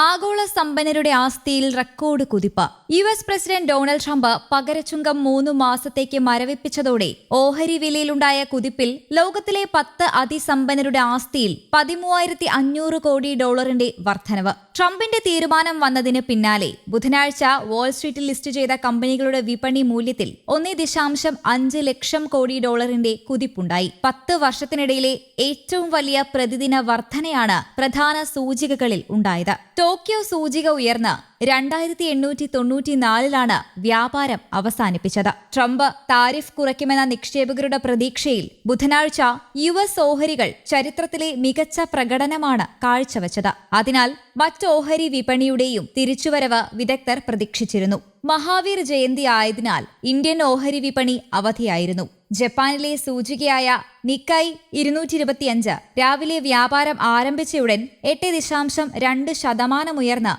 ആഗോള സമ്പന്നരുടെ ആസ്തിയിൽ റെക്കോർഡ് കുതിപ്പ്. U S president Donald Trump പകരച്ചുങ്കം മൂന്ന് മാസത്തേക്ക് മരവിപ്പിച്ചതോടെ ഓഹരി വിലയിലുണ്ടായ കുതിപ്പിൽ ലോകത്തിലെ പത്ത് അതിസമ്പന്നരുടെ ആസ്തിയിൽ പതിമൂവായിരത്തി അഞ്ഞൂറ് കോടി ഡോളറിന്റെ വർധനവ്. ട്രംപിന്റെ തീരുമാനം വന്നതിന് പിന്നാലെ ബുധനാഴ്ച വാൾസ്ട്രീറ്റിൽ ലിസ്റ്റ് ചെയ്ത കമ്പനികളുടെ വിപണി മൂല്യത്തിൽ ഒന്നേ ദശാംശം അഞ്ച് ലക്ഷം കോടി ഡോളറിന്റെ കുതിപ്പുണ്ടായി. പത്ത് വർഷത്തിനിടയിലെ ഏറ്റവും വലിയ പ്രതിദിന വർധനയാണ് പ്രധാന സൂചികകളിൽ ഉണ്ടായത്. ടോക്കിയോ സൂചിക ഉയർന്ന്. രണ്ടായിരത്തി എണ്ണൂറ്റി തൊണ്ണൂറ്റി നാലിലാണ് വ്യാപാരം അവസാനിപ്പിച്ചത്. ട്രംപ് താരിഫ് കുറയ്ക്കുമെന്ന നിക്ഷേപകരുടെ പ്രതീക്ഷയിൽ ബുധനാഴ്ച യു എസ് ഓഹരികൾ ചരിത്രത്തിലെ മികച്ച പ്രകടനമാണ് കാഴ്ചവെച്ചത്. അതിനാൽ മറ്റ് ഓഹരി വിപണിയുടെയും തിരിച്ചുവരവ് വിദഗ്ധർ പ്രതീക്ഷിച്ചിരുന്നു. മഹാവീർ ജയന്തി ആയതിനാൽ ഇന്ത്യൻ ഓഹരി വിപണി അവധിയായിരുന്നു. ജപ്പാനിലെ സൂചികയായ നിക്കായ് ഇരുന്നൂറ്റി ഇരുപത്തിയഞ്ച് രാവിലെ വ്യാപാരം ആരംഭിച്ചയുടൻ എട്ട് ദശാംശം രണ്ട് ശതമാനം ഉയർന്ന്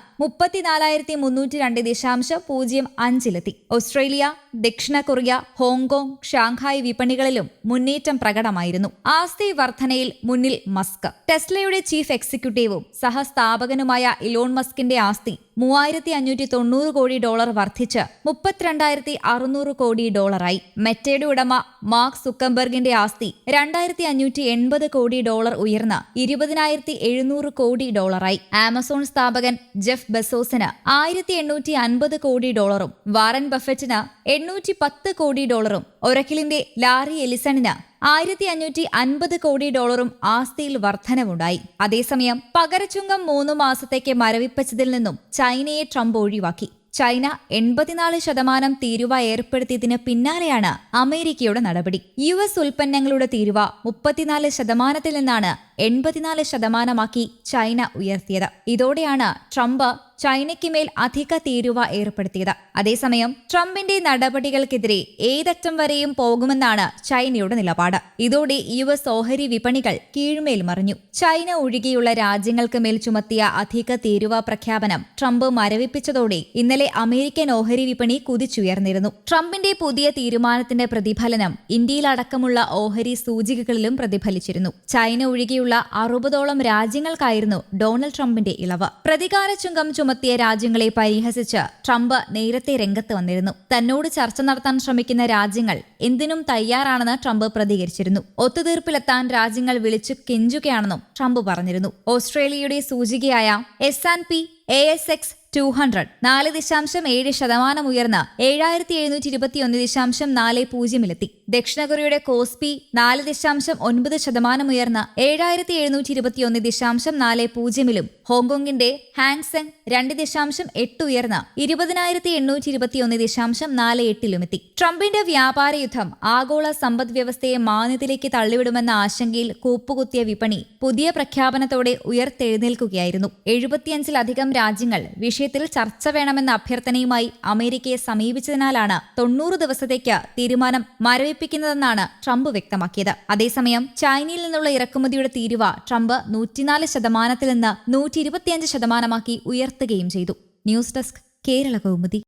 മുപ്പത്തിനാലായിരത്തി മുന്നൂറ്റി രണ്ട് ദശാംശം പൂജ്യം അഞ്ചിലെത്തി. ഓസ്ട്രേലിയ ദക്ഷിണ കൊറിയ ഹോങ്കോങ് ഷാങ്ഹായ് വിപണികളിലും മുന്നേറ്റം പ്രകടമായിരുന്നു. ആസ്തി വർധനയിൽ മുന്നിൽ മസ്ക്. ടെസ്ലയുടെ ചീഫ് എക്സിക്യൂട്ടീവും സഹസ്ഥാപകനുമായ ഇലോൺ മസ്കിന്റെ ആസ്തി മൂവായിരത്തി അഞ്ഞൂറ്റി തൊണ്ണൂറ് കോടി ഡോളർ വർദ്ധിച്ച് മുപ്പത്തിരണ്ടായിരത്തി അറുന്നൂറ് കോടി ഡോളറായി. മെറ്റയുടെ ഉടമ മാർക്ക് സുക്കംബർഗിന്റെ ആസ്തി രണ്ടായിരത്തി അഞ്ഞൂറ്റി എൺപത് കോടി ഡോളർ ഉയർന്ന് ഇരുപതിനായിരത്തി എഴുന്നൂറ് കോടി ഡോളറായി. ആമസോൺ സ്ഥാപകൻ ജെഫ് ബെസോസിന് ആയിരത്തി എണ്ണൂറ്റി അൻപത് കോടി ഡോളറും വാറൻ ബഫറ്റിന് എണ്ണൂറ്റി പത്ത് കോടി ഡോളറും ഒരക്കിലിന്റെ ലാറി എലിസണിന് ആയിരത്തി അഞ്ഞൂറ്റി അൻപത് കോടി ഡോളറും ആസ്തിയിൽ വർധനവുണ്ടായി. അതേസമയം പകരച്ചുങ്കം മൂന്ന് മാസത്തേക്ക് മരവിപ്പിച്ചതിൽ നിന്നും ചൈനയെ ട്രംപ് ഒഴിവാക്കി. ചൈന എൺപത്തിനാല് ശതമാനം തീരുവ ഏർപ്പെടുത്തിയതിന് പിന്നാലെയാണ് അമേരിക്കയുടെ നടപടി. യു എസ് ഉൽപ്പന്നങ്ങളുടെ തീരുവ മുപ്പത്തിനാല് ശതമാനത്തിൽ നിന്നാണ് എൺപത്തിനാല് ശതമാനമാക്കി ചൈന ഉയർത്തിയത്. ഇതോടെയാണ് ട്രംപ് ചൈനയ്ക്ക് മേൽ അധിക തീരുവ ഏർപ്പെടുത്തിയത്. അതേസമയം ട്രംപിന്റെ നടപടികൾക്കെതിരെ ഏതറ്റം വരെയും പോകുമെന്നാണ് ചൈനയുടെ നിലപാട്. ഇതോടെ യു എസ് ഓഹരി വിപണികൾ കീഴ്മേൽ മറിഞ്ഞു. ചൈന ഒഴികെയുള്ള രാജ്യങ്ങൾക്ക് മേൽ ചുമത്തിയ അധിക തീരുവ പ്രഖ്യാപനം ട്രംപ് മരവിപ്പിച്ചതോടെ ഇന്നലെ അമേരിക്കൻ ഓഹരി വിപണി കുതിച്ചുയർന്നിരുന്നു. ട്രംപിന്റെ പുതിയ തീരുമാനത്തിന്റെ പ്രതിഫലനം ഇന്ത്യയിലടക്കമുള്ള ഓഹരി സൂചികകളിലും പ്രതിഫലിച്ചിരുന്നു. ചൈന ഒഴികെയുള്ള അറുപതോളം രാജ്യങ്ങൾക്കായിരുന്നു ഡൊണാൾഡ് ട്രംപിന്റെ ഇളവ്. പ്രതികാര ചുങ്കം ചുമത്തിയ രാജ്യങ്ങളെ പരിഹസിച്ച് ട്രംപ് നേരത്തെ രംഗത്ത് വന്നിരുന്നു. തന്നോട് ചർച്ച നടത്താൻ ശ്രമിക്കുന്ന രാജ്യങ്ങൾ എന്തിനും തയ്യാറാണെന്ന് ട്രംപ് പ്രതികരിച്ചിരുന്നു. ഒത്തുതീർപ്പിലെത്താൻ രാജ്യങ്ങൾ വിളിച്ചു കെഞ്ചുകയാണെന്നും ട്രംപ് പറഞ്ഞിരുന്നു. ഓസ്ട്രേലിയയുടെ സൂചികയായ S and P A S X two hundred നാല് ദശാംശം ഏഴ് ശതമാനം ഉയർന്ന് ഏഴായിരത്തി എഴുന്നൂറ്റി ഇരുപത്തിയൊന്ന് ദശാംശം നാല് പൂജ്യമിലെത്തി. ദക്ഷിണ കൊറിയയുടെ കോസ്പി നാല് ദശാംശം ഒൻപത് ശതമാനം ഉയർന്ന് ഏഴായിരത്തി എഴുന്നൂറ്റി ഇരുപത്തിയൊന്ന് ദശാംശം നാല് പൂജ്യമിലും ഹോങ്കോങ്ങിന്റെ ഹാങ്സെങ് രണ്ട് ദശാംശം എട്ട് ഉയർന്ന് ഇരുപതിനായിരത്തി എണ്ണൂറ്റി ഇരുപത്തിയൊന്ന് ദശാംശം നാല് എട്ടിലുമെത്തി. ട്രംപിന്റെ വ്യാപാര യുദ്ധം ആഗോള സമ്പദ് വ്യവസ്ഥയെ മാന്യത്തിലേക്ക് തള്ളിവിടുമെന്ന ആശങ്കയിൽ കൂപ്പുകുത്തിയ വിപണി പുതിയ പ്രഖ്യാപനത്തോടെ ഉയർത്തെഴുന്നേൽക്കുകയായിരുന്നു. എഴുപത്തിയഞ്ചിലധികം രാജ്യങ്ങൾ വിഷയത്തിൽ ചർച്ച വേണമെന്ന അഭ്യർത്ഥനയുമായി അമേരിക്കയെ സമീപിച്ചതിനാലാണ് തൊണ്ണൂറ് ദിവസത്തേക്ക് തീരുമാനം മരവിപ്പിക്കുന്നതെന്നാണ് ട്രംപ് വ്യക്തമാക്കിയത്. അതേസമയം ചൈനയിൽ നിന്നുള്ള ഇറക്കുമതിയുടെ തീരുവ ട്രംപ് നൂറ്റിനാല് ശതമാനത്തിൽ നിന്ന് നൂറ്റി ഇരുപത്തിയഞ്ച് ശതമാനമാക്കി ഉയർത്തുകയും ചെയ്തു. News desk Kerala Kaumudi.